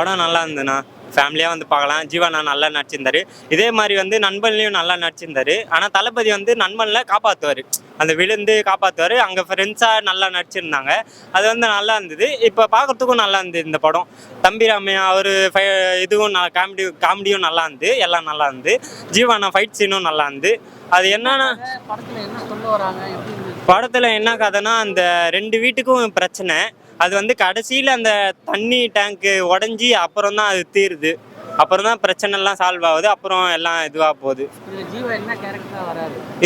படம் நல்லா இருந்ததுண்ணா. ஃபேமிலியாக வந்து பார்க்கலாம். ஜீவானா நல்லா நடிச்சிருந்தாரு. இதே மாதிரி வந்து நண்பன்லையும் நல்லா நடிச்சிருந்தாரு. ஆனால் தளபதி வந்து நண்பனில் காப்பாற்றுவார் அந்த விழுந்து காப்பாற்றுவார் அங்கே ஃப்ரெண்ட்ஸாக நல்லா நடிச்சிருந்தாங்க. அது வந்து நல்லா இருந்தது. இப்போ பார்க்கறதுக்கும் நல்லா இருந்தது இந்த படம். தம்பி ராமையா அவர் இதுவும் நான் காமெடி காமெடியும் நல்லா இருந்து எல்லாம் நல்லா இருந்து ஜீவானா ஃபைட் சீனும் நல்லா இருந்து அது என்னன்னா படத்துல என்ன சொல்ல வராங்க? படத்தில் என்ன கதைனா அந்த ரெண்டு வீட்டுக்கும் பிரச்சனை. அது வந்து கடைசியில் அந்த தண்ணி டேங்க்கு உடஞ்சி அப்புறம் தான் அது தீருது. அப்புறம் தான் பிரச்சனை எல்லாம் சால்வ் ஆகுது. அப்புறம் எல்லாம் இதுவாக போகுது.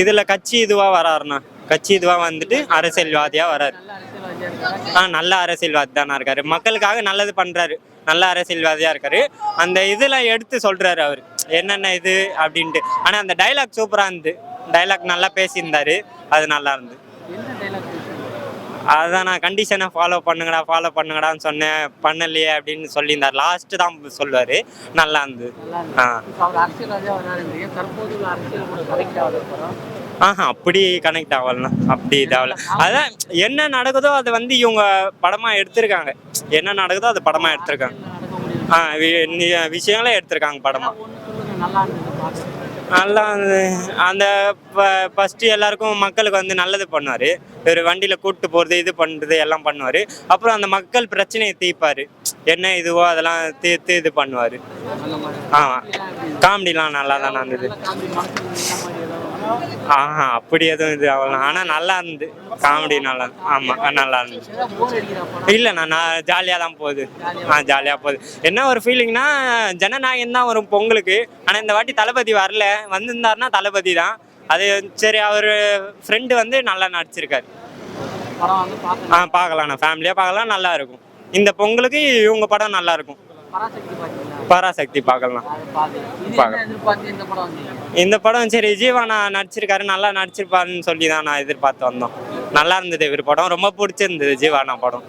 இதுல கட்சி இதுவாக வராருண்ணா. கட்சி இதுவாக வந்துட்டு அரசியல்வாதியாக வராரு. ஆ நல்ல அரசியல்வாதி தானே இருக்காரு. மக்களுக்காக நல்லது பண்ணுறாரு நல்ல அரசியல்வாதியாக இருக்காரு. அந்த இதில் எடுத்து சொல்கிறாரு அவர். என்னென்ன இது அப்படின்ட்டு. ஆனால் அந்த டைலாக் சூப்பராக இருந்து டைலாக் நல்லா பேசியிருந்தாரு. அது நல்லா இருந்து அதான் நான் கண்டிஷனை ஃபாலோ பண்ணுங்கடா ஃபாலோ பண்ணுங்கடான்னு சொன்னேன். பண்ணலையே அப்படின்னு சொல்லியிருந்தார். லாஸ்ட்டு தான் சொல்லுவார். நல்லா இருந்தது. நல்லா ஆ. ஆஹா அப்படி கனெக்ட் ஆகலாம் அப்படி இதாகல அதான் என்ன நடக்குதோ அதை வந்து இவங்க படமாக எடுத்திருக்காங்க. என்ன நடக்குதோ அது படமாக எடுத்திருக்காங்க. ஆ விஷயங்களே எடுத்திருக்காங்க படமாக நல்லா இருந்தது அந்த ஃபஸ்ட்டு எல்லாருக்கும் மக்களுக்கு வந்து நல்லது பண்ணுவார். ஒரு வண்டியில் கூப்பிட்டு போகிறது இது பண்ணுறது எல்லாம் பண்ணுவார். அப்புறம் அந்த மக்கள் பிரச்சனையை தீர்ப்பார். என்ன இதுவோ அதெல்லாம் தீர்த்து இது பண்ணுவார். ஆமாம் காமெடிலாம் நல்லா தான் இருந்தது ஆஹா அப்படி எதுவும் இது அவ்வளோ ஆனால் நல்லா இருந்து. காமெடி நல்லா ஆமாம் நல்லா இருந்துச்சு இல்லை நான் இல்லைண்ணா நான் ஜாலியாக தான் போகுது. ஆ ஜாலியாக போகுது. என்ன ஒரு ஃபீலிங்னா ஜனநாயகம் தான் வரும் பொங்கலுக்கு. ஆனால் இந்த வாட்டி தளபதி வரல. வந்திருந்தாருன்னா தளபதி தான். அது சரி அவர் ஃப்ரெண்டு வந்து நல்லா நடிச்சிருக்காரு. ஆ பார்க்கலாம். நான் ஃபேமிலியாக பார்க்கலாம். நல்லா இருக்கும். இந்த பொங்கலுக்கு இவங்க படம் நல்லா இருக்கும். பராசக்தி பார்க்கலாம் இந்த படம் சரி ஜீவானா நடிச்சிருக்காரு நல்லா நடிச்சிருப்பாருன்னு சொல்லி தான் நான் எதிர்பார்த்து வந்தோம். நல்லா இருந்தது இவர் படம். ரொம்ப பிடிச்சிருந்தது ஜீவானா படம்.